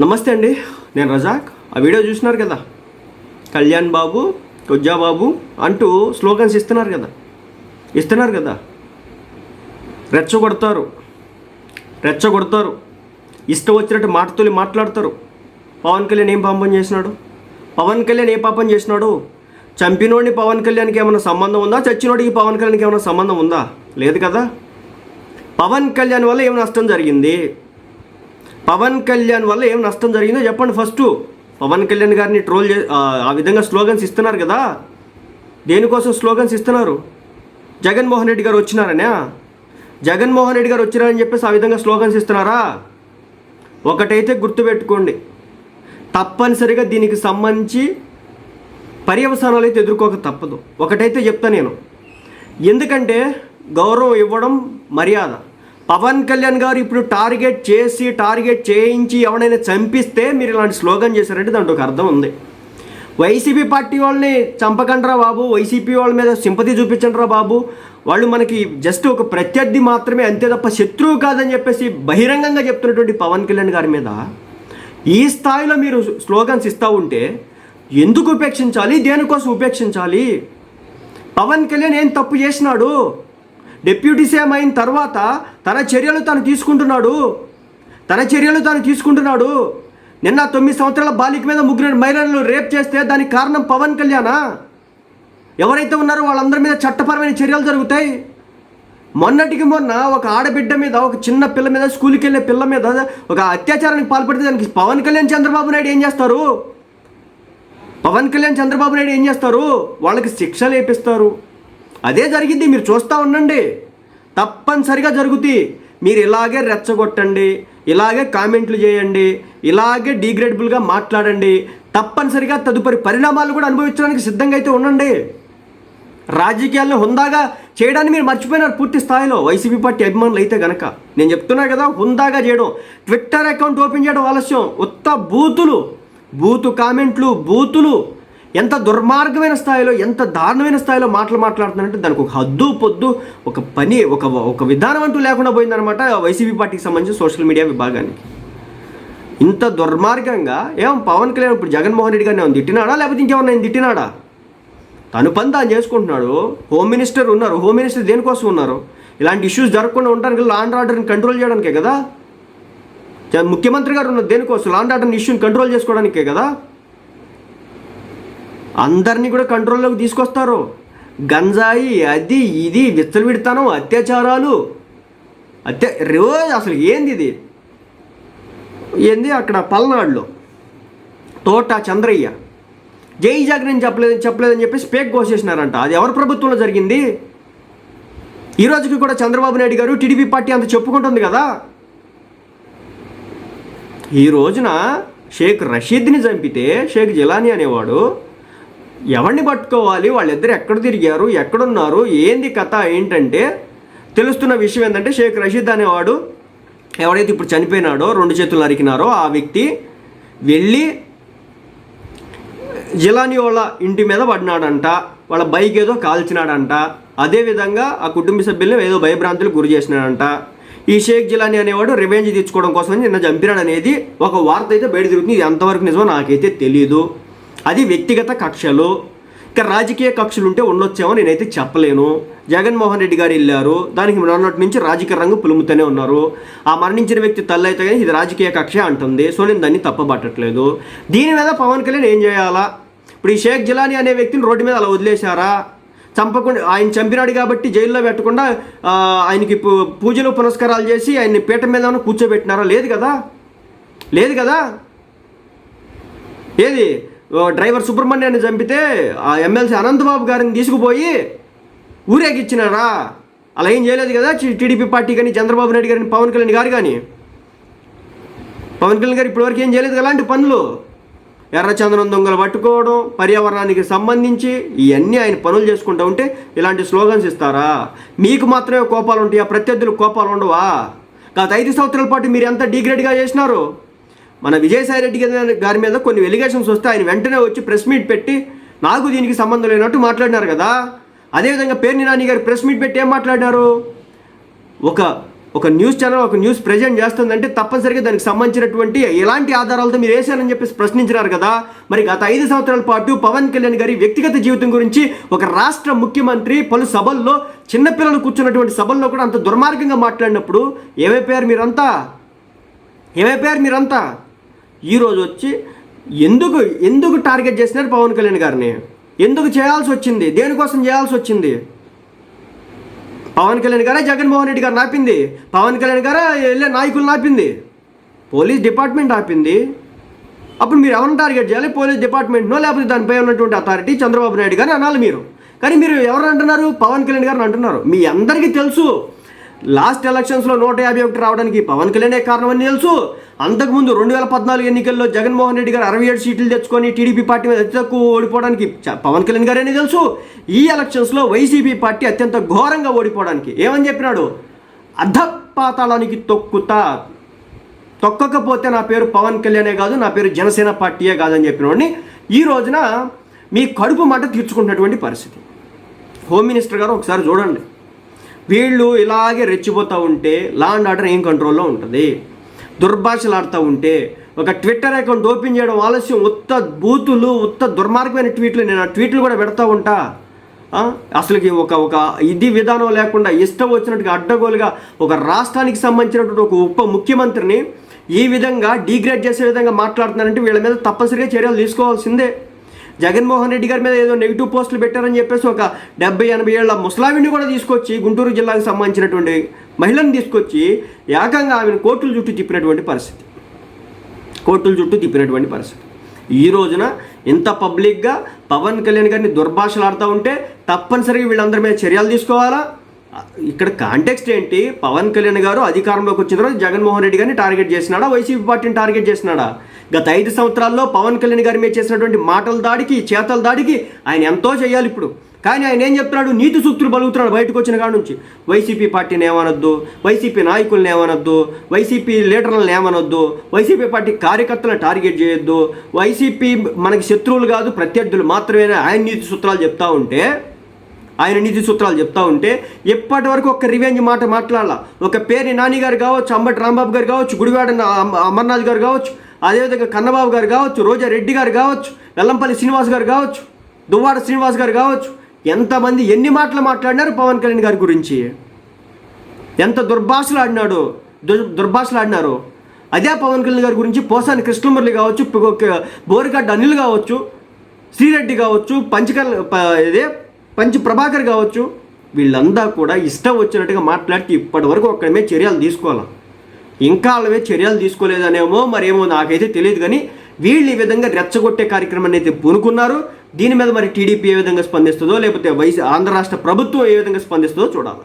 నమస్తే అండి నేను రజాక్. ఆ వీడియో చూసినారు కదా? కళ్యాణ్ బాబు కొజ్జా బాబు అంటూ స్లోగన్స్ ఇస్తున్నారు కదా? ఇస్తున్నారు కదా? రెచ్చగొడతారు. రెచ్చగొడతారు. ఇష్టం వచ్చినట్టు మాటతోలి మాట్లాడతారు. పవన్ కళ్యాణ్ ఏం పాపం చేసినాడు? పవన్ కళ్యాణ్ ఏ పాపం చేసినాడు? చంపినోడిని పవన్ కళ్యాణ్కి ఏమైనా సంబంధం ఉందా? చచ్చినోడికి పవన్ కళ్యాణ్కి ఏమైనా సంబంధం ఉందా? లేదు కదా? పవన్ కళ్యాణ్ వల్ల ఏం నష్టం జరిగింది? పవన్ కళ్యాణ్ వల్ల ఏం నష్టం జరిగిందో చెప్పండి ఫస్ట్ పవన్ కళ్యాణ్ గారిని ట్రోల్ చే ఆ, విధంగా స్లోగన్స్ ఇస్తున్నారు కదా. దేనికోసం స్లోగన్స్ ఇస్తున్నారు? జగన్మోహన్ రెడ్డి గారు వచ్చినారనే? జగన్మోహన్ రెడ్డి గారు వచ్చినారని చెప్పేసి ఆ విధంగా స్లోగన్స్ ఇస్తున్నారా? ఒకటైతే గుర్తుపెట్టుకోండి. తప్పనిసరిగా దీనికి సంబంధించి పర్యవసానాలు అయితే ఎదుర్కోక తప్పదు. ఒకటైతే చెప్తా నేను. ఎందుకంటే గౌరవం ఇవ్వడం మర్యాద. పవన్ కళ్యాణ్ గారు ఇప్పుడు టార్గెట్ చేసి టార్గెట్ చేయించి ఎవరైనా చంపిస్తే మీరు ఇలాంటి స్లోగన్ చేశారంటే దాంట్లో ఒక అర్థం ఉంది. వైసీపీ పార్టీ వాళ్ళని చంపకండ్రా బాబు వైసీపీ వాళ్ళ మీద సింపతి చూపించండిరా బాబు. వాళ్ళు మనకి జస్ట్ ఒక ప్రత్యర్థి మాత్రమే అంతే తప్ప శత్రువు కాదని చెప్పేసి బహిరంగంగా చెప్తున్నటువంటి పవన్ కళ్యాణ్ గారి మీద ఈ స్థాయిలో మీరు స్లోగన్స్ ఇస్తూ ఉంటే ఎందుకు ఉపేక్షించాలి? దేనికోసం ఉపేక్షించాలి? పవన్ కళ్యాణ్ ఏం తప్పు చేసినాడు? డిప్యూటీ సీఎం అయిన తర్వాత తన చర్యలు తను తీసుకుంటున్నాడు. తన చర్యలు తాను తీసుకుంటున్నాడు. నిన్న తొమ్మిది సంవత్సరాల బాలిక మీద ముగ్గురు మహిళలు రేప్ చేస్తే దానికి కారణం పవన్ కళ్యాణా. ఎవరైతే ఉన్నారో వాళ్ళందరి మీద చట్టపరమైన చర్యలు జరుగుతాయి. మొన్నటికి మొన్న ఒక ఆడబిడ్డ మీద ఒక చిన్న పిల్ల మీద స్కూల్కి వెళ్ళే పిల్ల మీద ఒక అత్యాచారానికి పాల్పడితే దానికి పవన్ కళ్యాణ్ చంద్రబాబు నాయుడు ఏం చేస్తారు? పవన్ కళ్యాణ్ చంద్రబాబు నాయుడు ఏం చేస్తారు? వాళ్ళకి శిక్షలు వేపిస్తారు. అదే జరిగింది మీరు చూస్తూ ఉండండి. తప్పనిసరిగా జరుగుతాయి మీరు ఇలాగే రెచ్చగొట్టండి ఇలాగే కామెంట్లు చేయండి ఇలాగే డీగ్రేడబుల్గా మాట్లాడండి. తప్పనిసరిగా తదుపరి పరిణామాలు కూడా అనుభవించడానికి సిద్ధంగా అయితే ఉండండి. రాజకీయాల్లో హుందాగా చేయడానికి మీరు మర్చిపోయినారు పూర్తి స్థాయిలో. వైసీపీ పార్టీ అభిమానులు అయితే గనక. నేను చెప్తున్నా కదా హుందాగా చేయడం. ట్విట్టర్ అకౌంట్ ఓపెన్ చేయడం ఆలస్యం. ఉత్త బూతులు. బూతు కామెంట్లు బూతులు. ఎంత దుర్మార్గమైన స్థాయిలో ఎంత దారుణమైన స్థాయిలో మాటలు మాట్లాడుతున్నారంటే దానికి ఒక హద్దు పొద్దు ఒక పని ఒక ఒక విధానం అంటూ లేకుండా పోయిందనమాట వైసీపీ పార్టీకి సంబంధించి సోషల్ మీడియా విభాగానికి. ఇంత దుర్మార్గంగా ఏం పవన్ కళ్యాణ్ ఇప్పుడు జగన్మోహన్ రెడ్డి గారిని ఏమైనా తిట్టినాడా? లేకపోతే ఇంకేమన్నా నేను తిట్టినాడా? తను పని తాను చేసుకుంటున్నాడు హోమ్ మినిస్టర్ ఉన్నారు. హోమ్ మినిస్టర్ దేనికోసం ఉన్నారు? ఇలాంటి ఇష్యూస్ జరగకుండా ఉండడానికి లా అండ్ ఆర్డర్ని కంట్రోల్ చేయడానికే కదా? ముఖ్యమంత్రి గారు ఉన్న దేనికోసం? లా అండ్ ఆర్డర్ని ఇష్యూని కంట్రోల్ చేసుకోవడానికే కదా? అందరినీ కూడా కంట్రోల్లోకి తీసుకొస్తారు. గంజాయి అది ఇది విచ్చలవిడతనం అత్యాచారాలు. అత్య రోజు అసలు ఏంది ఇది? ఏంది అక్కడ పల్నాడులో? తోట చంద్రయ్య. జై జగన్ చెప్పలేదని చెప్పలేదని చెప్పేసి పేక్ కోసేసినారంట. అది ఎవరి ప్రభుత్వంలో జరిగింది? ఈ రోజుకి కూడా చంద్రబాబు నాయుడు గారు టీడీపీ పార్టీ అంత చెప్పుకుంటుంది కదా? ఈ రోజున షేక్ రషీద్ని చంపితే షేక్ జిలానీ అనేవాడు ఎవరిని పట్టుకోవాలి? వాళ్ళిద్దరు ఎక్కడ తిరిగారు? ఎక్కడున్నారు? ఏంది కథ? ఏంటంటే తెలుస్తున్న విషయం ఏంటంటే షేక్ రషీద్ అనేవాడు ఎవడైతే ఇప్పుడు చనిపోయినాడో రెండు చేతులు నరికినారో ఆ వ్యక్తి వెళ్ళి జిలాని వాళ్ళ ఇంటి మీద పడినాడంట. వాళ్ళ బైక్ ఏదో కాల్చినాడంట. అదేవిధంగా ఆ కుటుంబ సభ్యులను ఏదో భయభ్రాంతులు గురి చేసినాడంట. ఈ షేక్ జిలానీ అనేవాడు రివెంజ్ తీర్చుకోవడం కోసం నిన్న చంపినాడు అనేది ఒక వార్త అయితే బయట తిరుగుతుంది. ఇది ఎంతవరకు నిజమో నాకైతే తెలియదు అది వ్యక్తిగత కక్షలు. ఇక రాజకీయ కక్షలు ఉంటే ఉండొచ్చేమో నేనైతే చెప్పలేను. జగన్మోహన్ రెడ్డి గారు వెళ్ళారు. దానికి మొన్నటి నుంచి రాజకీయ రంగు పులుముతూనే ఉన్నారు. ఆ మరణించిన వ్యక్తి తల్లి అయితే కానీ ఇది రాజకీయ కక్ష అంటుంది. సో నేను దాన్ని తప్పబట్టట్లేదు. దీని మీద పవన్ కళ్యాణ్ ఏం చేయాలా? ఇప్పుడు ఈ షేక్ జిలానీ అనే వ్యక్తిని రోడ్డు మీద అలా వదిలేశారా? చంపకుండా ఆయన చంపినాడు కాబట్టి జైల్లో పెట్టకుండా ఆయనకి పూ- పూజలు పునస్కారాలు చేసి ఆయన్ని పీఠ మీద కూర్చోబెట్టినారా? లేదు కదా? లేదు కదా? ఏది? డ్రైవర్ సుబ్రహ్మణ్యాన్ని చంపితే ఆ ఎమ్మెల్సీ అనంతబాబు గారిని తీసుకుపోయి ఊరేగిచ్చినారా? అలా ఏం చేయలేదు కదా టీడీపీ పార్టీ కానీ చంద్రబాబు నాయుడు గారిని పవన్ కళ్యాణ్ గారు కానీ? పవన్ కళ్యాణ్ గారు ఇప్పటివరకు ఏం చేయలేదు కదా అలాంటి పనులు? ఎర్రచందనం దొంగలు పట్టుకోవడం పర్యావరణానికి సంబంధించి ఇవన్నీ ఆయన పనులు చేసుకుంటూ ఉంటే ఇలాంటి స్లోగన్స్ ఇస్తారా? మీకు మాత్రమే కోపాలు ఉంటాయి? ఆ ప్రత్యర్థులకు కోపాలు ఉండవా? గత ఐదు సంవత్సరాల పాటు మీరు ఎంత డిగ్రేడ్గా చేసినారు? మన విజయసాయి రెడ్డి గారి- గారి మీద కొన్ని ఎలిగేషన్స్ వస్తే ఆయన వెంటనే వచ్చి ప్రెస్ మీట్ పెట్టి నాకు దీనికి సంబంధం లేనట్టు మాట్లాడినారు కదా. అదేవిధంగా పేర్ని నాని గారు ప్రెస్ మీట్ పెట్టి ఏం మాట్లాడినారు? ఒక ఒక న్యూస్ ఛానల్ ఒక న్యూస్ ప్రజెంట్ చేస్తుందంటే తప్పనిసరిగా దానికి సంబంధించినటువంటి ఎలాంటి ఆధారాలతో మీరు వేశారని చెప్పేసి ప్రశ్నించినారు కదా. మరి గత ఐదు సంవత్సరాల పాటు పవన్ కళ్యాణ్ గారి వ్యక్తిగత జీవితం గురించి ఒక రాష్ట్ర ముఖ్యమంత్రి పలు సభల్లో చిన్నపిల్లలు కూర్చున్నటువంటి సభల్లో కూడా అంత దుర్మార్గంగా మాట్లాడినప్పుడు ఏమైపోయారు మీరంతా? ఏమైపోయారు మీరంతా? ఈరోజు వచ్చి ఎందుకు ఎందుకు టార్గెట్ చేసినారు పవన్ కళ్యాణ్ గారిని? ఎందుకు చేయాల్సి వచ్చింది? దేనికోసం చేయాల్సి వచ్చింది? పవన్ కళ్యాణ్ గారే జగన్మోహన్ రెడ్డి గారు నాపింది పవన్ కళ్యాణ్ గారే వెళ్ళే నాయకులు నాపింది పోలీస్ డిపార్ట్మెంట్ ఆపింది. అప్పుడు మీరు ఎవరిని టార్గెట్ చేయాలి? పోలీస్ డిపార్ట్మెంట్నో లేకపోతే దానిపై ఉన్నటువంటి అథారిటీ చంద్రబాబు నాయుడు గారిని అనాలి మీరు. కానీ మీరు ఎవరు అంటున్నారు? పవన్ కళ్యాణ్ గారిని అంటున్నారు. మీ అందరికీ తెలుసు. లాస్ట్ ఎలక్షన్స్లో నూట యాభై ఒకటి రావడానికి పవన్ కళ్యాణే కారణమని తెలుసు. అంతకుముందు రెండు వేల పద్నాలుగు ఎన్నికల్లో జగన్మోహన్ రెడ్డి గారు అరవై ఏడు సీట్లు తెచ్చుకొని టీడీపీ పార్టీ మీద అతి తక్కువ ఓడిపోవడానికి పవన్ కళ్యాణ్ గారని తెలుసు. ఈ ఎలక్షన్స్లో వైసీపీ పార్టీ అత్యంత ఘోరంగా ఓడిపోవడానికి ఏమని చెప్పినాడు? అధపాతాళానికి తొక్కుతా. తొక్కకపోతే నా పేరు పవన్ కళ్యాణే కాదు నా పేరు జనసేన పార్టీయే కాదని చెప్పినోడిని ఈ రోజున మీ కడుపు మాట తీర్చుకున్నటువంటి పరిస్థితి. హోమ్ మినిస్టర్ గారు ఒకసారి చూడండి. వీళ్ళు ఇలాగే రెచ్చిపోతూ ఉంటే లా అండ్ ఆర్డర్ ఏం కంట్రోల్లో ఉంటుంది? దుర్భాషలాడుతూ ఉంటే ఒక ట్విట్టర్ అకౌంట్ ఓపెన్ చేయడం ఆలస్యం ఉత్త బూతులు ఉత్త దుర్మార్గమైన ట్వీట్లు నేను ఆ ట్వీట్లు కూడా పెడతా ఉంటా. అసలుకి ఒక ఒక ఇది విధానం లేకుండా ఇష్టం వచ్చినట్టుగా అడ్డగోలుగా ఒక రాష్ట్రానికి సంబంధించినటువంటి ఒక ఉప ముఖ్యమంత్రిని ఈ విధంగా డిగ్రేడ్ చేసే విధంగా మాట్లాడుతున్నారంటే వీళ్ళ మీద తప్పనిసరిగా చర్యలు తీసుకోవాల్సిందే. జగన్మోహన్ రెడ్డి గారి మీద ఏదో నెగిటివ్ పోస్టులు పెట్టారని చెప్పేసి ఒక డెబ్బై ఎనభై ఏళ్ళ ముసలావిని కూడా తీసుకొచ్చి గుంటూరు జిల్లాకు సంబంధించినటువంటి మహిళను తీసుకొచ్చి ఏకంగా ఆమెను కోర్టుల చుట్టూ తిప్పినటువంటి పరిస్థితి. కోర్టుల చుట్టూ తిప్పినటువంటి పరిస్థితి. ఈ రోజున ఇంత పబ్లిక్గా పవన్ కళ్యాణ్ గారిని దుర్భాషలాడుతూ ఉంటే తప్పనిసరిగా వీళ్ళందరి మీద చర్యలు తీసుకోవాలా? ఇక్కడ కాంటెక్స్ట్ ఏంటి? పవన్ కళ్యాణ్ గారు అధికారంలోకి వచ్చిన తర్వాత జగన్మోహన్ రెడ్డి గారిని టార్గెట్ చేసినాడా? వైసీపీ పార్టీని టార్గెట్ చేసినాడా? గత ఐదు సంవత్సరాల్లో పవన్ కళ్యాణ్ గారి మీద చేసినటువంటి మాటల దాడికి చేతల దాడికి ఆయన ఎంతో చేయాలి ఇప్పుడు. కానీ ఆయన ఏం చెప్తున్నాడు? నీతి సూక్తులు బలుగుతున్నాడు బయటకు వచ్చిన కాడ నుంచి. వైసీపీ పార్టీని ఏమనొద్దు వైసీపీ నాయకులను ఏమనొద్దు వైసీపీ లీడర్లను ఏమనొద్దు వైసీపీ పార్టీ కార్యకర్తలను టార్గెట్ చేయొద్దు వైసీపీ మనకి శత్రువులు కాదు ప్రత్యర్థులు మాత్రమే ఆయన నీతి సూత్రాలు చెప్తా ఉంటే? ఆయన నీతి సూత్రాలు చెప్తా ఉంటే ఎప్పటి వరకు ఒక రివెంజ్ మాట మాట్లాడాల? ఒక పేరు నాని గారు కావచ్చు అంబటి రాంబాబు గారు కావచ్చు గుడివాడ అమర్నాథ్ గారు కావచ్చు అదేవిధంగా కన్నబాబు గారు కావచ్చు రోజా రెడ్డి గారు కావచ్చు వెల్లంపల్లి శ్రీనివాస్ గారు కావచ్చు దువ్వాడ శ్రీనివాస్ గారు కావచ్చు ఎంతమంది ఎన్ని మాటలు మాట్లాడినారు పవన్ కళ్యాణ్ గారి గురించి? ఎంత దుర్భాషలు ఆడినాడు దుర్ దుర్భాషలు ఆడినారు. అదే పవన్ కళ్యాణ్ గారి గురించి పోసాని కృష్ణమురళి కావచ్చు బోరిగడ్డ అనిల్ కావచ్చు శ్రీరెడ్డి కావచ్చు పంచకల్ ఇదే పంచ ప్రభాకర్ కావచ్చు వీళ్ళందా కూడా ఇష్టం వచ్చినట్టుగా మాట్లాడితే ఇప్పటి వరకు చర్యలు తీసుకోవాలి? ఇంకా వాళ్ళ చర్యలు తీసుకోలేదనేమో మరేమో నాకైతే తెలియదు కానీ వీళ్ళు ఈ విధంగా రెచ్చగొట్టే కార్యక్రమాన్ని అయితే పూనుకున్నారు. దీని మీద మరి టీడీపీ ఏ విధంగా స్పందిస్తుందో లేకపోతే వైసీ ఆంధ్ర రాష్ట్ర ప్రభుత్వం ఏ విధంగా స్పందిస్తుందో చూడాలి.